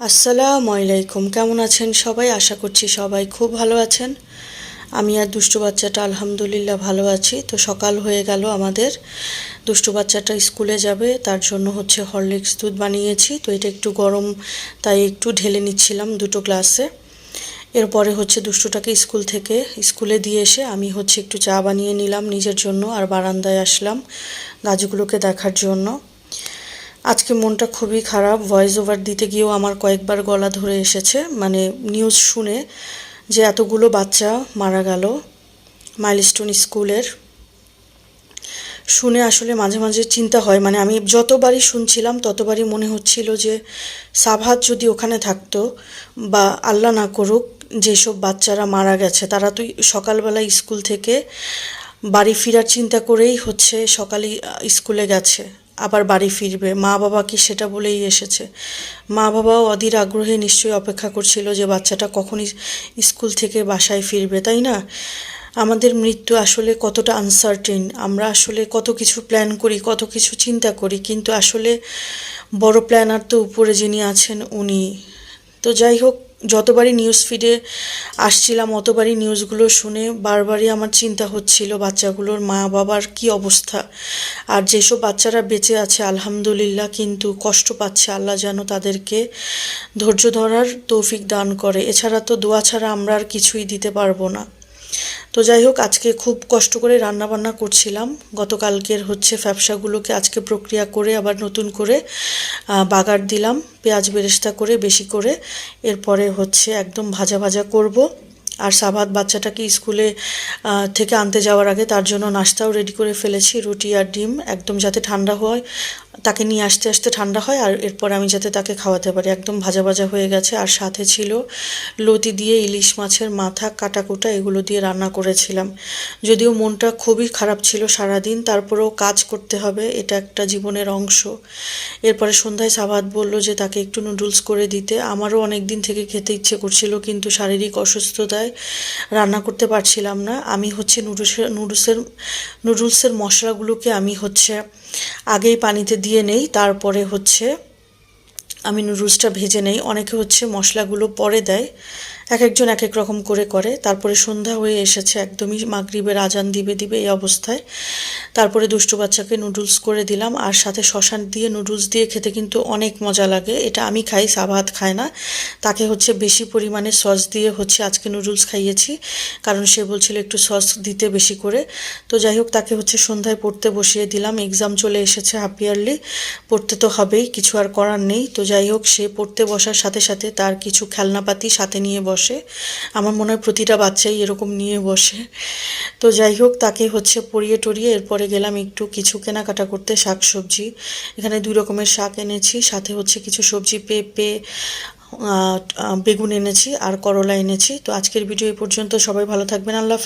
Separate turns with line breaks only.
আসসালামু আলাইকুম। কেমন আছেন সবাই? আশা করছি সবাই খুব ভালো আছেন। আমি আর দুষ্টু বাচ্চাটা আলহামদুলিল্লাহ ভালো আছি। তো সকাল হয়ে গেল আমাদের। দুষ্টু বাচ্চাটা স্কুলে যাবে, তার জন্য হচ্ছে হরলিক্স দুধ বানিয়েছি। তো এটা একটু গরম, তাই একটু ঢেলে নিচ্ছিলাম দুটো গ্লাসে। এরপরে হচ্ছে দুষ্টুটাকে স্কুল থেকে, স্কুলে দিয়ে এসে আমি হচ্ছে একটু চা বানিয়ে নিলাম নিজের জন্য, আর বারান্দায় আসলাম গাছগুলোকে দেখার জন্য। আজকে মনটা খুবই খারাপ ভয়েস ওভার দিতে গিয়েও আমার কয়েকবার গলা ধরে এসেছে মানে নিউজ শুনে যে এতগুলো বাচ্চা মারা গেল মাইলস্টোন স্কুলের। শুনে আসলে মাঝে মাঝে চিন্তা হয় মানে আমি যতবারই শুনছিলাম ততবারই মনে হচ্ছিল যে সাভাত যদি ওখানে থাকতো বা আল্লাহ না করুক, যেসব বাচ্চারা মারা গেছে, তারা তো সকালবেলা স্কুল থেকে বাড়ি ফেরার চিন্তা করেই হচ্ছে সকালে স্কুলে গেছে। আবার বাড়ি ফিরবে। মা বাবা কি সেটা বলেই এসেছে? মা বাবাও অধীর আগ্রহে নিশ্চয়ই অপেক্ষা করছিল যে বাচ্চাটা কখনই স্কুল থেকে বাসায় ফিরবে, তাই না? আমাদের মৃত্যু আসলে কতটা আনসার্টেন আমরা আসলে কত কিছু প্ল্যান করি, কত কিছু চিন্তা করি, কিন্তু আসলে বড় প্ল্যানার তো উপরে যিনি আছেন, উনি তো যাই হোক, যতবারই নিউজ ফিডে আসছিলাম, অতবারই নিউজগুলো শুনে বারবারই আমার চিন্তা হচ্ছিল বাচ্চাগুলোর মা বাবার কি অবস্থা। আর যেসব বাচ্চারা বেঁচে আছে, আলহামদুলিল্লাহ কিন্তু কষ্ট পাচ্ছে আল্লাহ যেন তাদেরকে ধৈর্য ধরার তৌফিক দান করে। এছাড়া তো দোয়া ছাড়া আমরা আর কিছুই দিতে পারব না। তো যাই হোক, আজকে খুব কষ্ট করে রান্না বান্না করছিলাম। গতকালকের হচ্ছে ব্যবসাগুলোকে আজকে প্রক্রিয়া করে আবার নতুন করে বাগার দিলাম, পেঁয়াজ বেরেস্তা করে বেশি করে। এরপরে হচ্ছে একদম ভাজা ভাজা করব। আর সাবাদ বাচ্চাটাকে স্কুলে থেকে আনতে যাওয়ার আগে তার জন্য নাস্তাও রেডি করে ফেলেছি, রুটি আর ডিম, একদম যাতে ঠান্ডা হয়। তাকে নিয়ে আসতে আসতে ঠান্ডা হয় আর এরপর আমি যাতে তাকে খাওয়াতে পারি। একদম ভাজা ভাজা হয়ে গেছে আর সাথে ছিল লতি দিয়ে ইলিশ মাছের মাথা, কাটাকুটা এগুলো দিয়ে রান্না করেছিলাম। যদিও মনটা খুবই খারাপ ছিল সারাদিন, তারপরেও কাজ করতে হবে, এটা একটা জীবনের অংশ। এরপরে সন্ধ্যায় সাবাদ বলল যে তাকে একটু নুডলস করে দিতে। আমারও অনেক দিন থেকে খেতে ইচ্ছে করছিল, কিন্তু শারীরিক অসুস্থতায় রান্না করতে পারছিলাম না। আমি হচ্ছে নুডলসের নুডলসের নুডলসের মশলাগুলোকে আমি হচ্ছে আগেই পানিতে দিয়ে নেই তারপরে হচ্ছে আমি নুডলসটা ভেজে নেই। অনেকে হচ্ছে মশলাগুলো পরে দেয়। এক একজন এক এক রকম করে করে। তারপরে সন্ধ্যা হয়ে এসেছে একদমই মাগরিবের আজান দিবে দিবে এই অবস্থায়। তারপরে দুষ্টু বাচ্চাকে নুডলস করে দিলাম। আর সাথে শ্মশান দিয়ে নুডলস দিয়ে খেতে কিন্তু অনেক মজা লাগে। এটা আমি খাই সাবাত খায় না। তাকে হচ্ছে বেশি পরিমাণে সস দিয়ে হচ্ছে আজকে নুডলস খাইয়েছি। কারণ সে বলছিল একটু সস দিতে বেশি করে। তো যাই হোক, তাকে হচ্ছে সন্ধ্যায় পড়তে বসিয়ে দিলাম। এক্সাম চলে এসেছে হাফ ইয়ারলি। পড়তে তো হবেই, কিছু আর করার নেই। তো যাই হোক, সে পড়তে বসার সাথে সাথে তার কিছু খেলনাপাতি সাথে নিয়ে বসে। আমার মনে হয় প্রতিটা বাচ্চাই এরকম নিয়ে বসে। তো যাই হোক, তাকে হচ্ছে পরিয়ে টরিয়ে এরপরে গেলাম একটু কিছু কেনাকাটা করতে, শাক সবজি। এখানে দুই রকমের শাক এনেছি, সাথে হচ্ছে কিছু সবজি, পেঁপে বেগুন এনেছি আর করলা এনেছি। তো আজকের ভিডিও এই পর্যন্ত। সবাই ভালো থাকবেন, আল্লাহ